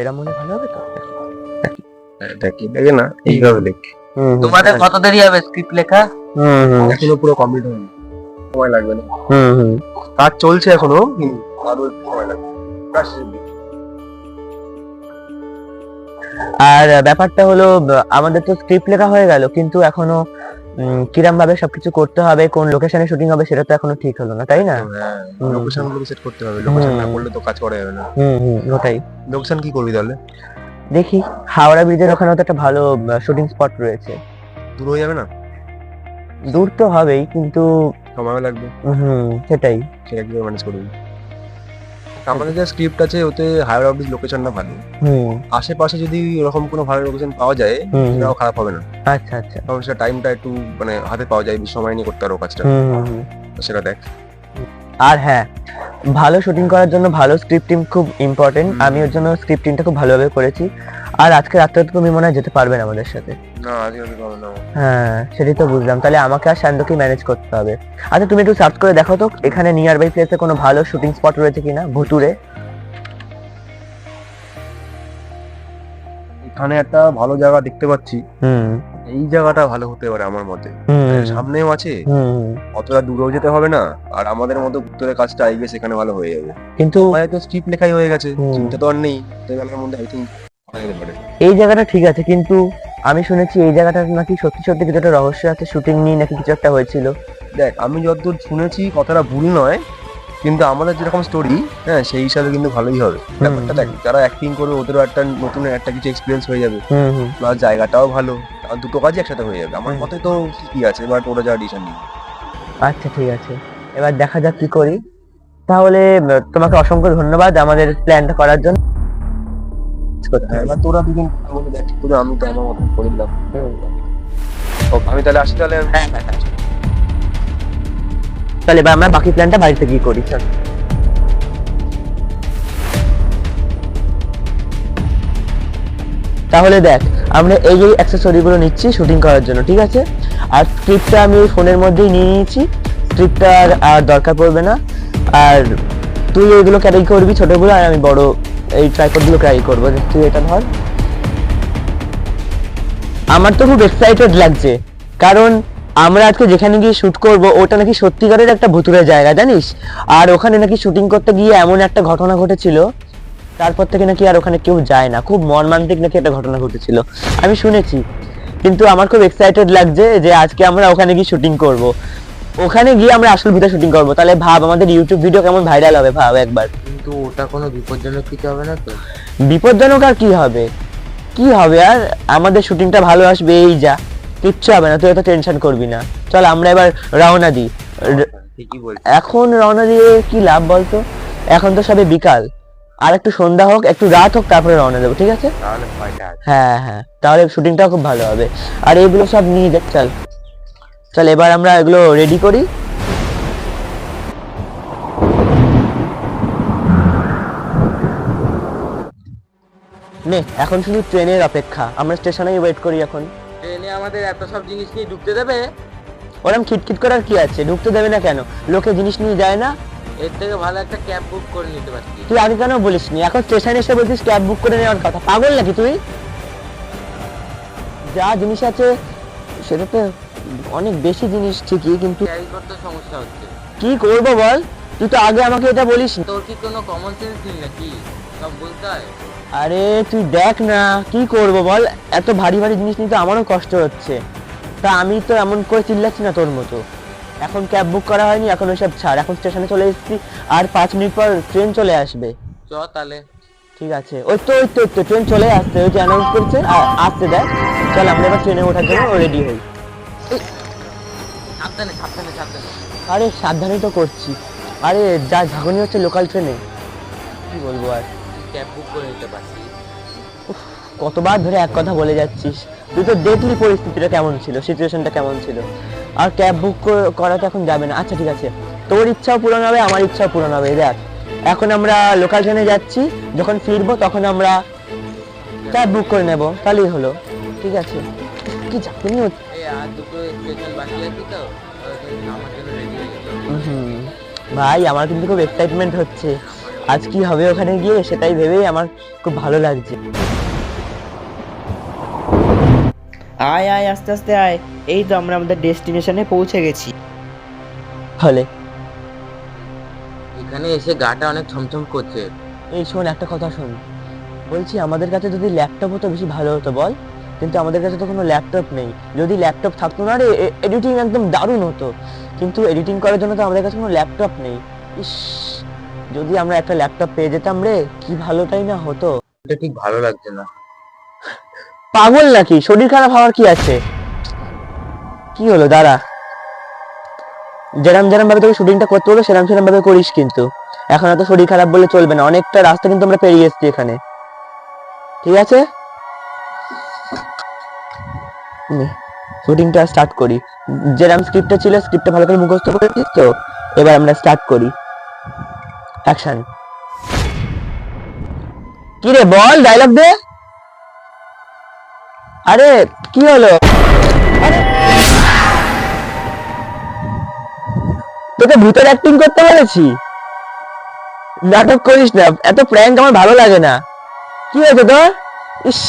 এরা মনে ভালো হবে তো? দেখি দেখে না? এইভাবে দেখ। তোমাদের কত দেরি হবে স্ক্রিপ্ট লেখা? এখনও পুরো কমপ্লিট হয়নি। সময় লাগবে না। হুম হুম। কাজ চলছে এখনও? আরও সময় লাগবে। আর ব্যাপারটা হলো আমাদের তো স্ক্রিপ্ট লেখা হয়ে গেল কিন্তু এখনও কিরম ভাবে সবকিছু করতে হবে কোন লোকেশনে শুটিং হবে সেটা তো এখনও ঠিক হলো না তাই না? হ্যাঁ হুম। লোকেশনগুলো সেট করতে হবে লোকেশন না। করলে তো কাজ করা যাবে না। হুম হুম ওটাই। লোকেশন কি করবি তাহলে? দেখি হাওড়া ব্রিজের ওখানে তো একটা ভালো শুটিং স্পট রয়েছে। দূর হয়ে যাবে না? দূর তো হবেই কিন্তু সময় লাগবে। হুম সেটাই। সেটা কীভাবে ম্যানেজ করবি আমাদের যে স্ক্রিপ্ট আছে ওতে হায়ার অফিস লোকেশনটা ভালো। আশেপাশে যদি এরকম কোনো ভালো লোকেশন পাওয়া যায়। সেটাও খারাপ হবে না। আচ্ছা আচ্ছা। কারণ সেটা টাইমটা একটু মানে হাতে পাওয়া যায় সময় নিয়ে করতে পারো কাজটা। সেটা দেখ। আর হ্যাঁ ভালো শুটিং করার জন্য ভালো স্ক্রিপ্ট টিম খুব ইম্পর্টেন্ট আমি ওর জন্য স্ক্রিপ্ট টিমটা খুব ভালোভাবে করেছি। আর আজকে রাত্রে তো তুমি মনে হয় যেতে পারবে না আমাদের সাথে। না আজকে আমি পাবো না। হ্যাঁ সেটাই তো বুঝলাম। তাহলে আমাকে আর শান্তকে ম্যানেজ করতে হবে। আচ্ছা তুমি একটু সার্চ করে দেখো তো এখানে নিয়ার বাই প্লেসে কোনো ভালো শুটিং স্পট রয়েছে কিনা ভুতুরে? এখানে একটা ভালো জায়গা দেখতে পাচ্ছি। হুম। এই জায়গাটা ভালো হতে পারে আমার মতে। সামনেও আছে। অতটা দূরেও যেতে হবে না। আর আমাদের মতো উত্তরের কাজটা আই গেছে এখানে ভালো হয়ে যাবে। কিন্তু আমাদের তো স্ক্রিপ্ট লেখাই হয়ে গেছে। চিন্তা তো আর নেই। মধ্যে আই থিঙ্ক এই জায়গাটা ঠিক আছে কিন্তু আমি শুনেছি এই জায়গাটা নাকি সত্যি সত্যি কিছু একটা রহস্য আছে শুটিং নিয়ে নাকি কিছু একটা হয়েছিল। দেখ আমি যতদূর শুনেছি কথাটা ভুল নয় কিন্তু আমাদের যেরকম স্টোরি হ্যাঁ সেই হিসাবে কিন্তু ভালোই হবে। ব্যাপারটা দেখ যারা অ্যাক্টিং করবে ওদেরও একটা নতুন একটা কিছু এক্সপিরিয়েন্স হয়ে যাবে। প্লাস জায়গাটাও ভালো। আর দুটো কাজই একসাথে হয়ে যাবে। আমার মতে তো ঠিকই আছে বাট ওরা যা ডিসিশন নিবে। আচ্ছা ঠিক আছে। এবার দেখা যাক কি করি। তাহলে তোমাকে অসংখ্য ধন্যবাদ আমাদের প্ল্যানটা করার জন্য। এবার তোরা দুদিন বলে দেখ ঠিক আমি তো আমার মতো করে দিলাম। আমি তাহলে আসি তাহলে? হ্যাঁ হ্যাঁ হ্যাঁ। তাহলে এবার আমরা বাকি প্ল্যানটা বাড়িতে গিয়ে করি। চল। তাহলে দেখ আমরা এই যে অ্যাক্সেসরি গুলো নিচ্ছি শুটিং করার জন্য ঠিক আছে? আর স্ক্রিপ্টটা আমি ওই ফোনের মধ্যেই নিয়ে নিয়েছি। স্ক্রিপ্টটা আর আর দরকার পড়বে না। আর তুই এগুলো ক্যারি করবি ছোটগুলো আর আমি বড় এই ট্রাইপডগুলো ক্যারি করব তুই এটা ধর। আমার তো খুব এক্সাইটেড লাগছে, কারণ আমরা আজকে যেখানে গিয়ে শুট করব, ওটা নাকি সত্যিকারের একটা ভুতুরে জায়গা, জানিস? আর ওখানে নাকি শুটিং করতে গিয়ে এমন একটা ঘটনা ঘটেছিল, তারপর থেকে নাকি আর ওখানে কেউ যায় না। খুব মর্মান্তিক নাকি একটা ঘটনা ঘটেছিল, আমি শুনেছি। কিন্তু আমার খুব এক্সাইটেড লাগছে যে আজকে আমরা ওখানে গিয়ে শুটিং করব। ওখানে গিয়ে আমরা আসল ভিতরে শুটিং করব। তাহলে ভাব, আমাদের ইউটিউব ভিডিও কেমন ভাইরাল হবে, ভাব একবার। কিন্তু ওটা কোনো বিপজ্জনক কিছু হবে না তো? বিপজ্জনক আর কি হবে? কি হবে আর? আমাদের শুটিংটা ভালো আসবে এই যা। কিচ্ছু হবে না তুই এত টেনশন করবি না। চল আমরা এবার রওনা দিই। বলছি এখন রওনা দিয়ে কি লাভ বলতো? এখন তো সবে বিকাল। আর একটু সন্ধ্যা হোক একটু রাত হোক তারপরে রওনা দেবো ঠিক আছে? হ্যাঁ হ্যাঁ। তাহলে শুটিংটাও খুব ভালো হবে। আর এইগুলো সব নিয়ে দেখ চল। চল এবার আমরা এগুলো রেডি করি। নে এখন শুধু ট্রেনের অপেক্ষা। আমরা স্টেশনেই ওয়েট করি এখন। ট্রেনে আমাদের এত সব জিনিস নিয়ে ঢুকতে দেবে? ওরম খিটখিট করার কি আছে? ঢুকতে দেবে না কেন? লোকে জিনিস নিয়ে যায় না? এর থেকে ভালো একটা ক্যাব বুক করে নিতে পারছি তুই আগে কেন বলিসনি? এখন স্টেশনে এসে বলছিস ক্যাব বুক করে নেওয়ার কথা। পাগল নাকি তুই? যা জিনিস আছে সেটাতে অনেক বেশি জিনিস ঠিকই কিন্তু ক্যারি করতে সমস্যা হচ্ছে। কি করব বল? তুই তো আগে আমাকে এটা বলিস তোর কি কোনো কমন সেন্স নেই নাকি? সব বলতে হয়। আরে তুই দেখ না কি করব বল? এত ভারী ভারী জিনিস নিতে আমারও কষ্ট হচ্ছে। তা আমি তো এমন করে চিল্লাচ্ছি না তোর মতো। এখন ক্যাব বুক করা হয়নি এখন ওইসব ছাড়। এখন স্টেশনে চলে এসেছি আর পাঁচ মিনিট পর ট্রেন চলে আসবে। চ তাহলে। ঠিক আছে। ওই তো ওই তো ওই তো ট্রেন চলে আসছে। ওই যে অ্যানাউন্স করছে আ- আসছে দেখ। চল আমরা এবার ট্রেনে ওঠার জন্য রেডি হই। সাবধানে সাবধানে সাবধানে। আরে সাবধানেই তো করছি। আরে যা ঝাঁকুনি হচ্ছে লোকাল ট্রেনে কি বলব আর? ক্যাব বুক করে নিতে পারছি। কতবার ধরে এক কথা বলে যাচ্ছিস? তুই তো দেখলি পরিস্থিতিটা কেমন ছিল? সিচুয়েশনটা কেমন ছিল? আর ক্যাব বুক করা তো এখন যাবে না। আচ্ছা ঠিক আছে। তোর ইচ্ছাও পূরণ হবে আমার ইচ্ছাও পূরণ হবে দেখ। এখন আমরা লোকাল ট্রেনে যাচ্ছি। যখন ফিরবো তখন আমরা ক্যাব বুক করে নেব। তাহলেই হলো। ঠিক আছে? কি হুম। ভাই আমার কিন্তু খুব এক্সাইটমেন্ট হচ্ছে। আজ কি হবে ওখানে গিয়ে সেটাই ভেবেই আমার খুব ভালো লাগছে। আয় আয় আস্তে আস্তে আয়। এই তো আমরা আমাদের ডেস্টিনেশনে পৌঁছে গেছি। ফলে এখানে এসে গাটা অনেক ছমছম করছে। এই শোন একটা কথা শোন। বলছি আমাদের কাছে যদি ল্যাপটপ হতো বেশি ভালো হতো বল। কিন্তু আমাদের কাছে তো কোনো ল্যাপটপ নেই। যদি ল্যাপটপ থাকতো না রে এডিটিং একদম দারুণ হতো। কিন্তু এডিটিং করার জন্য তো আমাদের কাছে কোনো ল্যাপটপ নেই। ইস। যদি আমরা একটা ল্যাপটপ পেয়ে যেতাম রে কি ভালোটাই না হতো। এটা ঠিক ভালো লাগছে না। পাগল নাকি? শরীর খারাপ হওয়ার কি আছে? কি হলো? দাঁড়া। যেরাম যেরাম ভাবে তোকে শুটিংটা করতে হলো সেরাম সেরাম ভাবে করিস কিন্তু। এখন এত শরীর খারাপ বলে চলবে না। অনেকটা রাস্তা কিন্তু আমরা পেরিয়ে এসেছি এখানে। ঠিক আছে? শুটিংটা স্টার্ট করি। যেরাম স্ক্রিপ্টটা ছিল স্ক্রিপ্টটা ভালো করে মুখস্থ করেছিস তো? এবার আমরা স্টার্ট করি। অ্যাকশন কি রে বল ডায়লগ দে। আরে, কি হলো? তোকে ভূতের অ্যাক্টিং করতে বলেছি। নাটক করিস না, এত প্র্যাঙ্ক আমার ভালো লাগে না। কি হয়েছে তোর? ইস,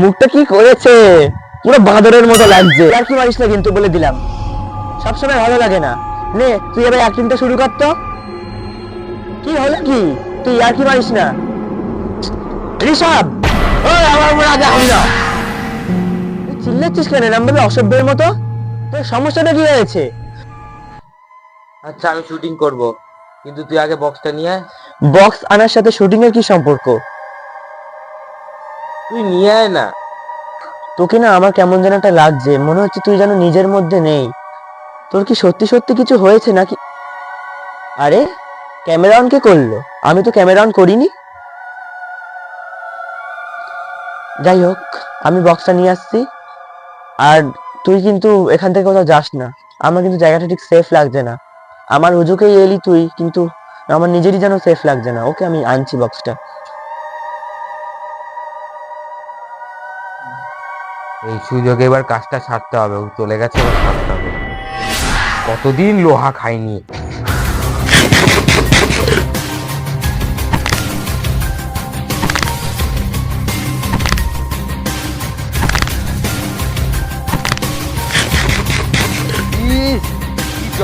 মুখটা কি করেছে? পুরো বাঁদরের মতো লাগছে। আর কি মারিস না কিন্তু বলে দিলাম। সবসময় ভালো লাগে না। নে, তুই এবার অ্যাক্টিংটা শুরু কর তো। কি হলো কি? তুই আর কি মারিস না? ঋষভ ওই আমার উপর আগে হামলা! তুই চিল্লাচ্ছিস কেন? ভাবে অসভ্যের মতো? তোর সমস্যাটা কি হয়েছে? আচ্ছা আমি শুটিং করব। কিন্তু তুই আগে বক্সটা নিয়ে আয়। বক্স আনার সাথে শুটিং এর কি সম্পর্ক? তুই নিয়ে আয় না। তোকে না আমার কেমন যেন একটা লাগছে। মনে হচ্ছে তুই যেন নিজের মধ্যে নেই। তোর কি সত্যি সত্যি কিছু হয়েছে নাকি? আরে ক্যামেরা অন কে করল? আমি তো ক্যামেরা অন করিনি। যাই হোক, আমি বক্সটা নিয়ে আসছি। আর তুই কিন্তু এখান থেকে কোথাও যাস না। আমার কিন্তু জায়গাটা ঠিক সেফ লাগছে না। আমার হুজুকেই এলি তুই, কিন্তু আমার নিজেরই যেন সেফ লাগছে না। ওকে আমি আনছি বক্সটা এই সুযোগে এবার কাজটা ছাড়তে হবে। চলে গেছে কতদিন লোহা খাইনি?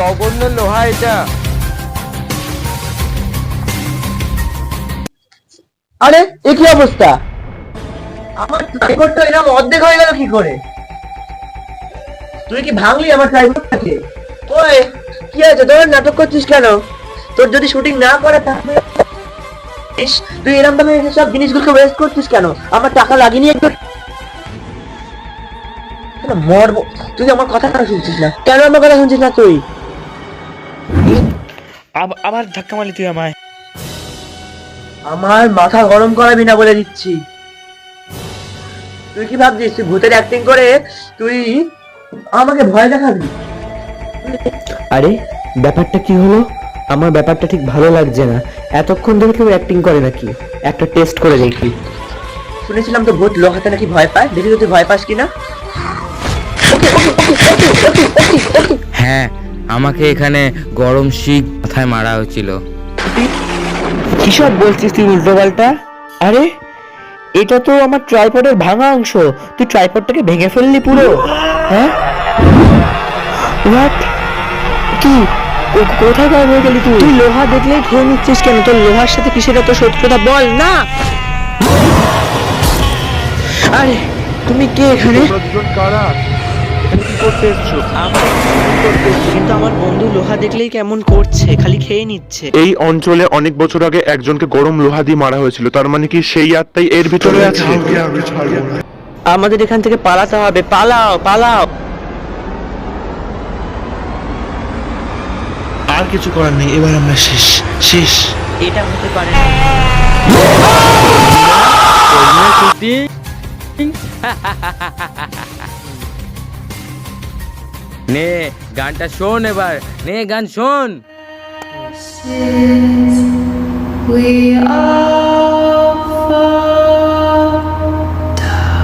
জঘন্য লোহা এটা। আরে এ কি অবস্থা? আমার ট্রাইপডটা এরকম অর্ধেক হয়ে গেল কি করে? তুই কি ভাঙলি আমার ট্রাইপডটাকে ওই কি আছে তোর নাটক করছিস কেন? তোর যদি শুটিং না করে তাহলে ইস, তুই এরকম ভাবে সব জিনিসগুলোকে ওয়েস্ট করছিস কেন? আমার টাকা লাগিনি একটু কেন মরবো? তুই আমার কথা শুনছিস না? কেন আমার কথা শুনছিস না তুই? আবার ধাক্কা মারলি তুই আমায়। আমার মাথা গরম করাবি না বলে দিচ্ছি। তুই কি ভাবছিস? তুই ভূতের অ্যাক্টিং করে তুই আমাকে ভয় দেখাবি? আরে ব্যাপারটা কি হলো? আমার ব্যাপারটা ঠিক ভালো লাগছে না। এতক্ষণ ধরে কেউ অ্যাক্টিং করে নাকি? একটা টেস্ট করে দেখি। শুনেছিলাম তো ভূত লোহাতে নাকি ভয় পায়। দেখি তো তুই ভয় পাস কিনা। হ্যাঁ আমাকে এখানে গরম শিখ মাথায় মারা হয়েছিল। কিসব বলছিস তুই উল্টো পাল্টা? আরে এটা তো আমার ট্রাইপডের ভাঙা অংশ। তুই ট্রাইপডটাকে ভেঙে ফেললি পুরো। হ্যাঁ? হোয়াট কি? কোথায় গায়েব হয়ে গেলি তুই? তুই লোহা দেখলেই খেয়ে নিচ্ছিস কেন? তোর লোহার সাথে কিসের এত শত্রুতা? বল না! আরে তুমি কে এখানে? আমরা এখানে করতে এসেছি, কিন্তু আমার বন্ধু লোহা দেখলেই কেমন করছে খালি খেয়ে নিচ্ছে এই অঞ্চলে অনেক বছর আগে একজনকে গরম লোহা দিয়ে মারা হয়েছিল তার মানে কি সেই আত্মাই এর ভিতরে আছে? আমাদের এখান থেকে পালাতে হবে পালাও পালাও। আর কিছু করার নেই এবার আমরা শেষ শেষ। এটা হতে পারে না। নে গানটা শোন এবার। নে গান শোন।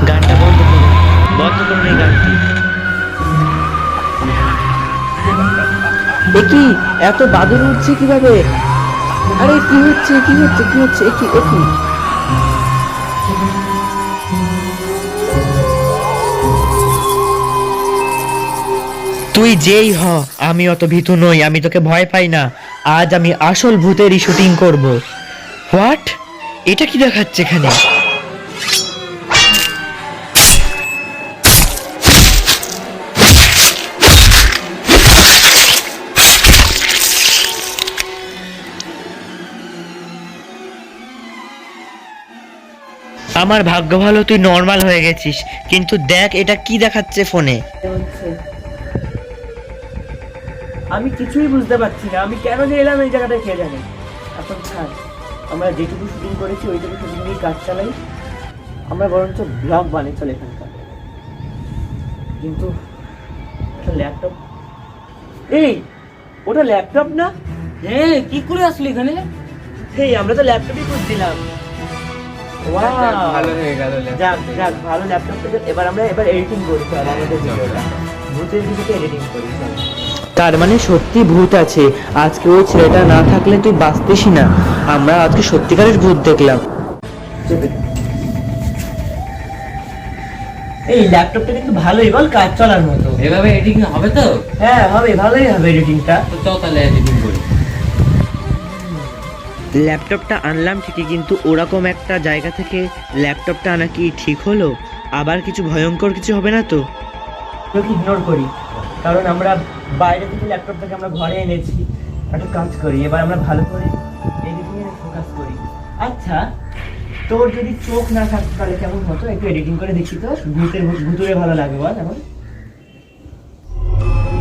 গানটা বন্ধ করুন বন্ধ করুন এই গানটি। এ এত বাদুর উঠছে কীভাবে? আরে কি হচ্ছে কি হচ্ছে কি হচ্ছে? কি কি? তুই যেই হ, আমি অত ভীতু নই, আমি তোকে ভয় পাই না। আজ আমি আসল ভূতেরই শুটিং করব। হোয়াট? এটা কি দেখাচ্ছে এখানে? আমার ভাগ্য ভালো, তুই নর্মাল হয়ে গেছিস। কিন্তু দেখ, এটা কি দেখাচ্ছে ফোনে আমি কিছুই বুঝতে পারছি না। আমি কেন যে এলাম এই জায়গাটা খেয়ে জানি? এখন ছাড়। আমরা যেটুকু শুটিং করেছি ওইটুকু শুটিং নিয়ে কাজ চালাই। আমরা বরঞ্চ ব্লগ বানিয়ে চলে এখানকার। কিন্তু ল্যাপটপ এই ওটা ল্যাপটপ না? হ্যাঁ কি করে আসলি এখানে? এই আমরা তো ল্যাপটপই খুঁজছিলাম। ভালো হয়ে গেল যাক যাক ভালো ল্যাপটপ এবার আমরা এবার এডিটিং করি আমাদের ভিডিওটা ভূতের দিকে এডিটিং করি তার মানে সত্যি ভূত আছে। আজকে ওই ছেলেটা না থাকলে তুই বাঁচতিসই না। আমরা আজকে সত্যিকারের ভূত দেখলাম। এই ল্যাপটপটা কিন্তু ভালোই বল কাজ চলার মতো। এভাবে এডিটিং হবে তো? হ্যাঁ হবে ভালোই হবে এডিটিংটা তো চল তাহলে এডিটিং করি। ল্যাপটপটা আনলাম ঠিকই কিন্তু ওরকম একটা জায়গা থেকে ল্যাপটপটা আনা কি ঠিক হলো? আবার কিছু ভয়ঙ্কর কিছু হবে না তো? ইগনোর করি। কারণ আমরা বাইরে থেকে ল্যাপটপটাকে আমরা ঘরে এনেছি একটা কাজ করি এবার আমরা ভালো করে এডিটিং এ ফোকাস করি। আচ্ছা তোর যদি চোখ না থাকতো তাহলে কেমন হতো? একটু এডিটিং করে দেখি তো ভূতের ভূতুরে ভালো লাগে বল এখন।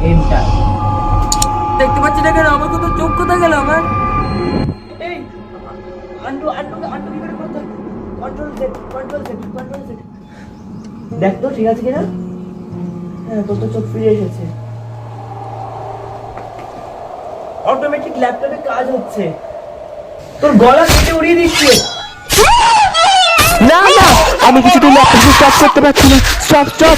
এমটা দেখতে পাচ্ছি না কেন? আমার কত চোখ কোথায় গেল আমার? এই আন্টু আন্টু আন্টু কি করে করতে control set control set control set দেখ তো ঠিক আছে কিনা? হ্যাঁ তোর তো চোখ ফিরে এসেছে। অটোমেটিক ল্যাপটপে কাজ হচ্ছে। তোর গলা কেটে উড়িয়ে দিচ্ছে। না না আমি ল্যাপটপে স্টপ করতে পারছি না। স্টপ স্টপ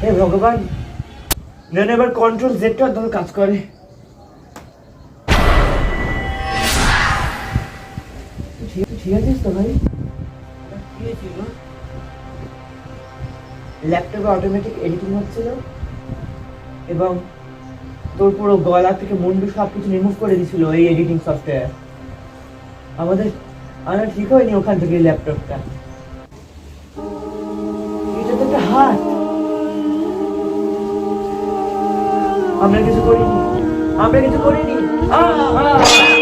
হে ভগবান কন্ট্রোল জেডটা কাজ করে। ঠিক আছিস তো ভাই? ল্যাপটপে অটোমেটিক এডিটিং হচ্ছিল, এবং তোর পুরো গলা থেকে মুন্ডু সব কিছু রিমুভ করে দিছিল এই এডিটিং সফটওয়্যার আমাদের আনা ঠিক হয়নি ওখান থেকে ল্যাপটপটা এটা তো একটা হাত। আমরা কিছু করিনি। আমরা কিছু করিনি। আহ,